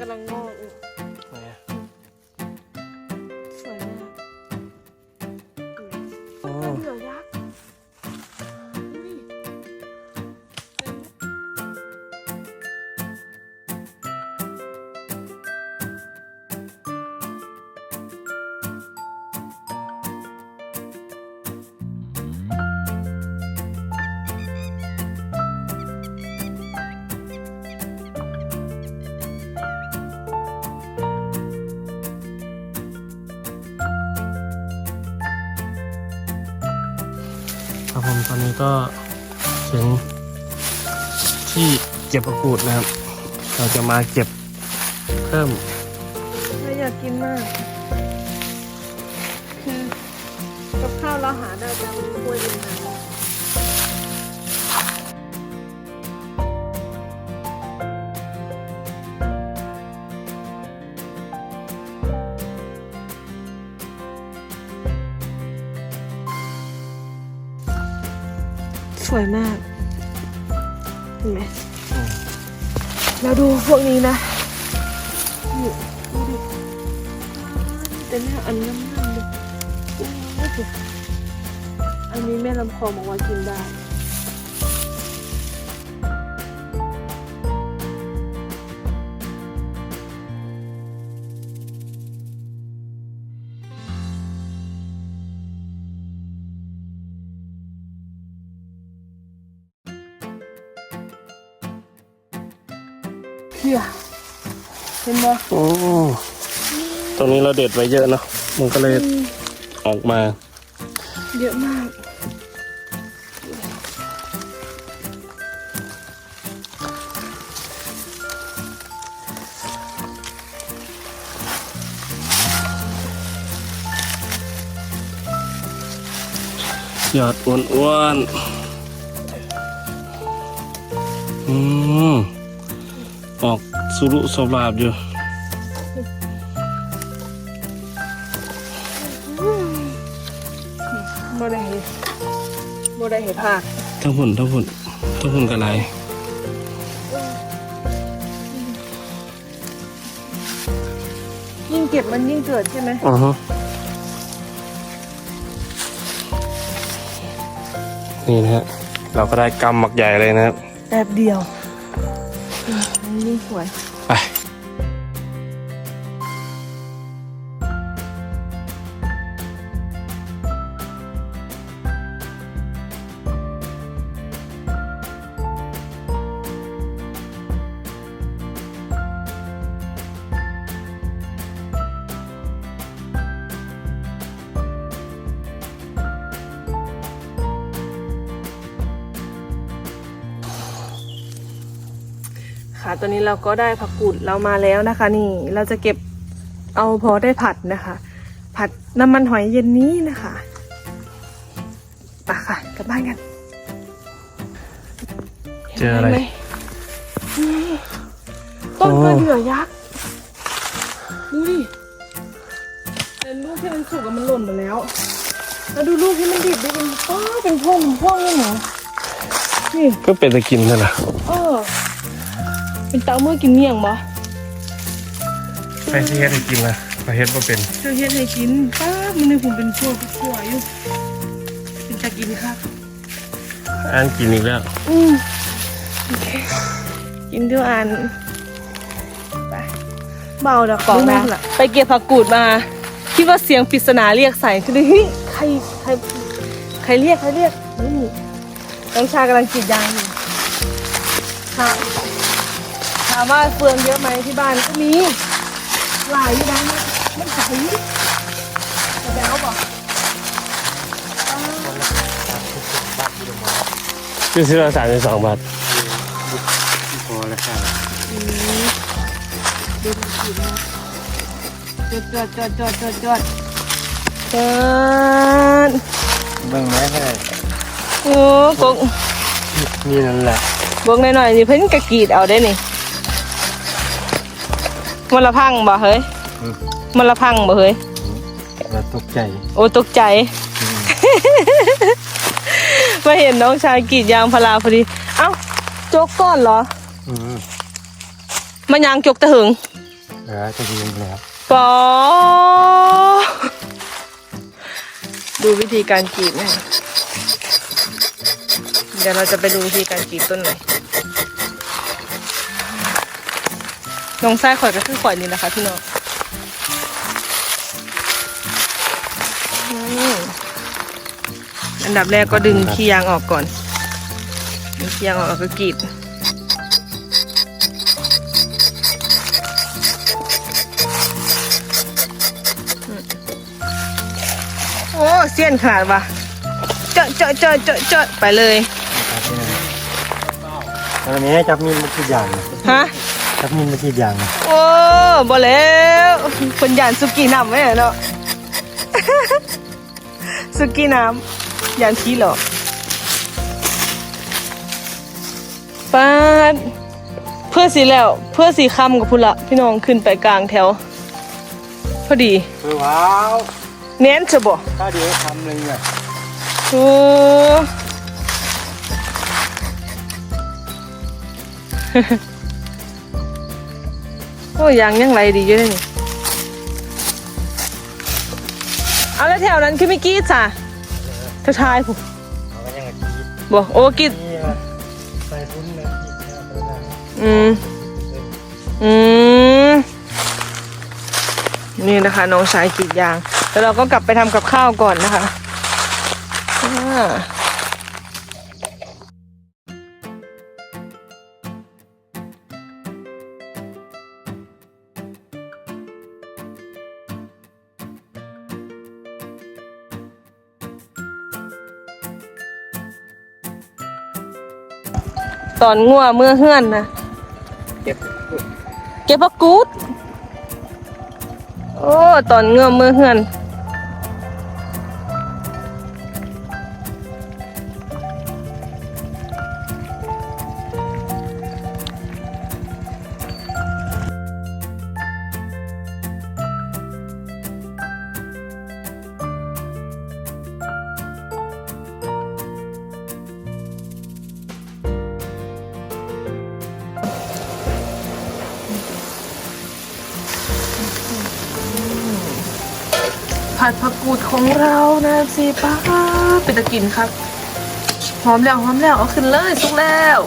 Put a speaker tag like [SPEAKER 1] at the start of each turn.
[SPEAKER 1] กำลังงอ
[SPEAKER 2] ผมตอนนี้ก็ถึงที่เก็บประกูดนะครับ เราจะมาเก็บเพิ่ม
[SPEAKER 1] เราอยากกินมาก คือกับข้าวเราหาได้แต่มันป่วยเอง สวยมากเห็นไหม
[SPEAKER 2] อืม
[SPEAKER 1] แล้วดูพวกนี้นะนี่ดูดิแต่เนี่ยอันน้ำมันเลยโอ้โหอันนี้แม่ลำคอบอกว่ากินได้ เพียเห็นไหม
[SPEAKER 2] โอ้ตรงนี้เราเด็ดไว้เยอะเนาะมันก็เลยออกมา
[SPEAKER 1] เยอะมาก
[SPEAKER 2] ยอดอ้วนๆอืม ออกสุรุสบาบอยู่
[SPEAKER 1] บ่ได้เห็นบ่ได้เห็นผัก
[SPEAKER 2] ทั้งหุ่นทั้งหุ่นทั้งหุ่นกับอะไร
[SPEAKER 1] ยิ่งเก็บมันยิ่งเกิดใช่ไหม
[SPEAKER 2] อ๋อฮะนี่นะฮะ เราก็ได้กำหมักใหญ่เลยนะครับ
[SPEAKER 1] แป๊บเดียว อืมอัน ตอนนี้เราก็ได้ผักกูดเรามาแล้วนะคะ นี่เราจะเก็บเอาพอได้ผัดนะคะ ผัดน้ำมันหอยเย็นนี้นะคะไปค่ะกลับบ้านกัน
[SPEAKER 2] เจออะไร
[SPEAKER 1] ห็นหมนี่ต้นกระเดื่อยักษ์ดูดิแต่ลูกที่มันสุกอะมันหล่นหมดแล้ว แล้วดูลูกที่มันดิบดูเป็นป้าเป็นพวงเป็นพวงเลยเหรอนี่
[SPEAKER 2] ก็เป็นตะกินนั่นแหละ
[SPEAKER 1] เออ เป็นเต้าเมื่อกินเมี่ยงบ่
[SPEAKER 2] ไปที่เฮ็ดให้กินนะไปเฮ็ดว่าเป็น
[SPEAKER 1] เธอเฮ็ดให้กินป้ามันในผมเป็นพวกพวกอยู่เป็นตะกินครับ
[SPEAKER 2] อ่านกินอีกแล้ว
[SPEAKER 1] อืมโอเคกินด้วยอันไปเบาดอกกองนะไปเก็บผักกูดมาคิดว่าเสียงปริศนาเรียกใส่คือเฮ้ยใครใครใครเรียกใครเรียกนี่น้องชากำลังกรีดยางอยู่ค่ะ ถามว่าเฟืองเยอะไหมที่บ้านก็มีหลายอยู่นะไม่ใส่จะแบวบอก
[SPEAKER 2] คือซื้อมาสามสิบสองบาท
[SPEAKER 3] พอแล้วค่ะ
[SPEAKER 1] ดูมันกรีดนะจดจดจดจดจดจดจด
[SPEAKER 3] เบิ่งไว้ให้
[SPEAKER 1] โอ้กง
[SPEAKER 3] นี่นั่นแหละ
[SPEAKER 1] บวกหน่อยๆนี่เพิ่นกะกรีดเอาได้นี่ มันละพังบ่เฮ้ยมันละพังบ่เฮ้ย
[SPEAKER 3] เราตกใจ
[SPEAKER 1] โอ้ตกใจ มาเห็นน้องชายกรีดยางพาราพอดี เอ้าโจกก้อนเหรอ
[SPEAKER 3] อืม
[SPEAKER 1] มันยางจกตะหึง
[SPEAKER 3] เออจะยิงแล้ว
[SPEAKER 1] ปอดูวิธีการกรีดนะเดี๋ยวเราจะไปดูวิธีการกรีดต้นไหน น้องไส้ข่อยก็คือข่อยนี่นะคะพี่น้องอืมอันดับแรกก็ดึงขี้ยางออกก่อนดึงขี้ยางออกแล้วก็กรีดโอ้เสี้ยนขาดว่ะเจาะเจาะเจาะเจาะเจาะไปเลย
[SPEAKER 3] ตอนนี้จับมีนมาทีอย่างเลย
[SPEAKER 1] ฮะ
[SPEAKER 3] จับมีนมาทีอย่างเลย
[SPEAKER 1] โอ้บ่แล้วคนยานสุกี้น้ำไหมเนาะสุกี้น้ำยานขี้หรอกปาดเพื่อสีแล้ว เพื่อสีคำกับพุ่นละพี่น้องขึ้นไปกลางแถว พอดี
[SPEAKER 3] เออว้าว
[SPEAKER 1] เน้นจะบ่
[SPEAKER 3] ถ้าเดี๋ยวทำเลยเนี่ย
[SPEAKER 1] โอ้ โอ้ยังยังไรดีเยอะนี่เอาแล้วแถวนั้นคือไม่กรีดจ้ะเธอทายผม
[SPEAKER 3] เอาไว้ยังไงดี
[SPEAKER 1] บอกโอ้กรีด
[SPEAKER 3] นี่มาใส่พุ้นเลยที่แค่ตรงนั้น
[SPEAKER 1] อืมอืมนี่นะคะ น้องชายกรีดยาง แล้วเราก็กลับไปทำกับข้าวก่อนนะคะอ่า ตอนงัวเมื่อเฮือนนะ
[SPEAKER 3] เก็บ
[SPEAKER 1] เก็บผักกูดโอ้ตอนเงื่อมมือเฮือน ผัดผักกูดของเรานะสิป้าเป็นตะกินครับ หอมแล้วหอมแล้วเอาขึ้นเลยสุกแล้ว